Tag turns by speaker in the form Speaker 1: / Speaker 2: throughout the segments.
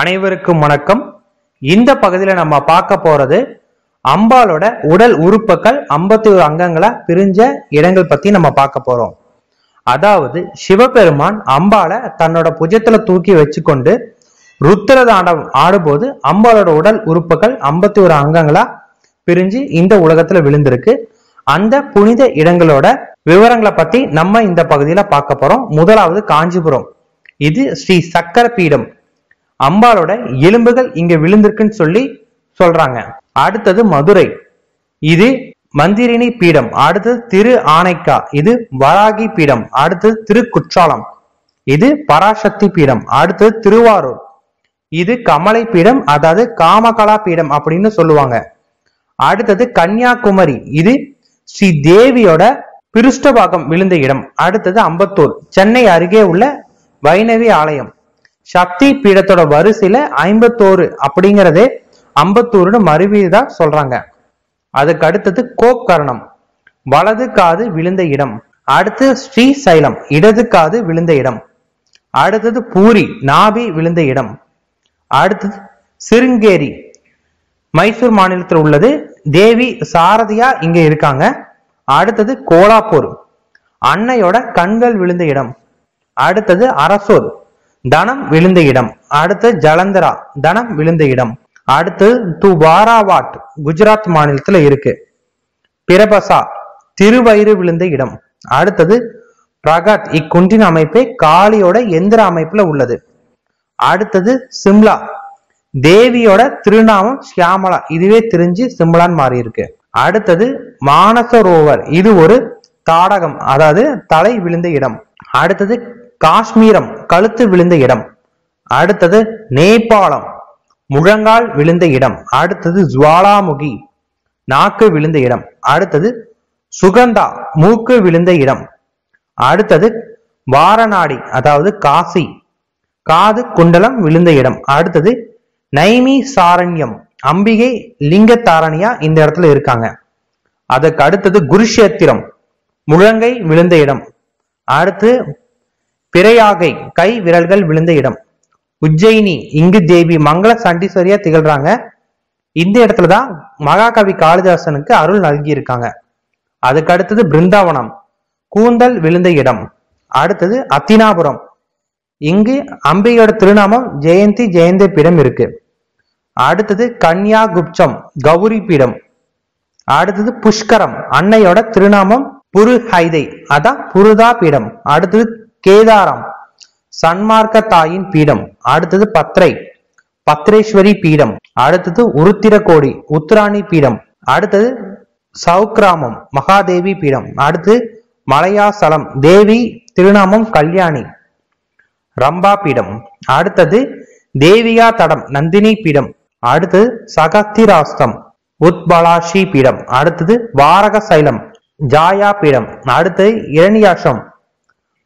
Speaker 1: அனைவருக்கும் வணக்கம். இந்த பகுதியில் நம்ம பார்க்க போறது அம்பாலோட உடல் உறுப்புகள் ஐம்பத்தி ஒரு அங்கங்களா பிரிஞ்ச இடங்கள் பத்தி நம்ம பார்க்க போறோம். அதாவது சிவபெருமான் அம்பாலை தன்னோட புஜத்துல தூக்கி வச்சுக்கொண்டு ருத்திரதாண்டம் ஆடும்போது அம்பாலோட உடல் உறுப்புகள் ஐம்பத்தி ஒரு அங்கங்களா பிரிஞ்சு இந்த உலகத்துல விழுந்திருக்கு. அந்த புனித இடங்களோட விவரங்களை பத்தி நம்ம இந்த பகுதியில பார்க்க போறோம். முதலாவது காஞ்சிபுரம். இது ஸ்ரீ சக்கர பீடம் அம்பாலோட எலும்புகள் இங்க விழுந்திருக்குன்னு சொல்லி சொல்றாங்க. அடுத்தது மதுரை. இது மந்திரினி பீடம். அடுத்தது திரு ஆனைக்கா. இது வராகி பீடம். அடுத்தது திருக்குற்றாலம் இது பராசக்தி பீடம். அடுத்தது திருவாரூர். இது கமலை பீடம் அதாவது காமகலா பீடம் அப்படின்னு சொல்லுவாங்க. அடுத்தது கன்னியாகுமரி. இது ஸ்ரீ தேவியோட பிருஷ்டபாகம் விழுந்த இடம். அடுத்தது அம்பத்தூர். சென்னை அருகே உள்ள வைணவி ஆலயம். சக்தி பீடத்தோட வரிசையில ஐம்பத்தோரு அப்படிங்கிறதே ஐம்பத்தோருன்னு மறுவீதா சொல்றாங்க. அதுக்கு அடுத்தது கோக்கரணம். வலது காது விழுந்த இடம். அடுத்து ஸ்ரீசைலம். இடது காது விழுந்த இடம். அடுத்தது பூரி. நாபி விழுந்த இடம். அடுத்தது சிருங்கேரி. மைசூர் மாநிலத்தில் உள்ளது. தேவி சாரதியா இங்க இருக்காங்க. அடுத்தது கோலாப்பூர். அன்னையோட கண்கள் விழுந்த இடம். அடுத்தது அரசூர். தனம் விழுந்த இடம். அடுத்து ஜலந்தரா தனம் விழுந்த இடம். அடுத்து துவாராவாட் குஜராத் மாநிலத்துல இருக்கு. பிரபசா திருவயிறு விழுந்த இடம். அடுத்தது பிரகாத் இக்குன்றின் அமைப்பே காளியோட எந்திர அமைப்புல உள்ளது. அடுத்தது சிம்லா தேவியோட திருநாமம் ஷியாமலா. இதுவே தெரிஞ்சு சிம்லான்னு மாறி இருக்கு அடுத்தது மானசரோவர் இது ஒரு தாடகம் அதாவது தலை விழுந்த இடம். அடுத்தது காஷ்மீரம் கழுத்து விழுந்த இடம். அடுத்தது நேபாளம் முழங்கால் விழுந்த இடம். அடுத்தது ஜுவாலாமுகி நாக்கு விழுந்த இடம். அடுத்தது சுகந்தா மூக்கு விழுந்த இடம். அடுத்தது வாரணாடி அதாவது காசி காது குண்டலம் விழுந்த இடம். அடுத்தது நைமி சாரண்யம் அம்பிகை லிங்க தாரணியா இந்த இடத்துல இருக்காங்க. அதுக்கு அடுத்தது குருஷேத்திரம் முழங்கை விழுந்த இடம். அடுத்து பிறையாகை கை விரல்கள் விழுந்த இடம். உஜ்ஜயினி இங்கு தேவி மங்கள சண்டீஸ்வரியா திகழ்றாங்க. இந்த இடத்துலதான் மகாகவி காளிதாசனுக்கு அருள் நல்கியிருக்காங்க. அதுக்கு அடுத்தது பிருந்தாவனம். கூந்தல் விழுந்த இடம். அடுத்தது அத்தினாபுரம். இங்கு அம்பிகையோட திருநாமம் ஜெயந்தி ஜெயந்தி பீடம் இருக்கு. அடுத்தது கன்யா குப்சம் கௌரி பீடம். அடுத்தது புஷ்கரம் அன்னையோட திருநாமம் புரு ஹைதை அதான் புருதா பீடம். அடுத்தது கேதாரம் சன்மார்க்க தாயின் பீடம் அடுத்தது பத்ரை பத்ரேஸ்வரி பீடம் அடுத்தது உருத்திரகோடி உத்ராணி பீடம் அடுத்தது சவுக்ராமம் மகாதேவி பீடம் அடுத்து மலையாசலம் தேவி திருநாமம் கல்யாணி ரம்பா பீடம் அடுத்தது தேவியா தடம் நந்தினி பீடம் அடுத்தது சகத்திராஸ்தம் உத்பலாஷி பீடம் அடுத்தது வாரக சைலம் ஜாயா பீடம் அடுத்தது இரணியாசம்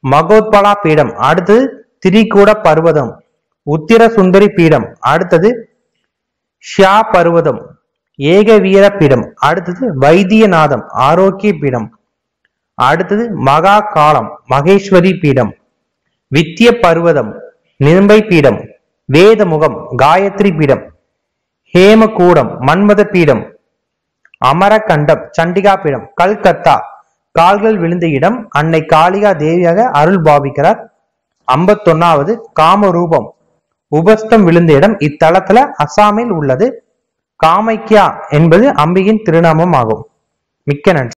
Speaker 1: மகோத்பலா பீடம் அடுத்தது திரிகூட பர்வதம் உத்திர சுந்தரி பீடம் அடுத்தது ஷியா பர்வதம் ஏகவீர பீடம் அடுத்தது வைத்தியநாதம் ஆரோக்கிய பீடம் அடுத்தது மகா காலம் மகேஸ்வரி பீடம் வித்திய பர்வதம் நிரும்பை பீடம் வேதமுகம் காயத்ரி பீடம் ஹேமகூடம் மன்மத பீடம் அமரகண்டம் சண்டிகா பீடம் கல்கத்தா கால்கள் விழுந்த இடம் அன்னை காளிகா தேவியாக அருள் பாவிக்கிறார். ஐம்பத்தொன்னாவது காமரூபம். உபஸ்தம் விழுந்த இடம் இத்தலத்துல அசாமில் உள்ளது. காமைக்கியா என்பது அம்பியின் திருநாமம் ஆகும் மிக்க நன்றி.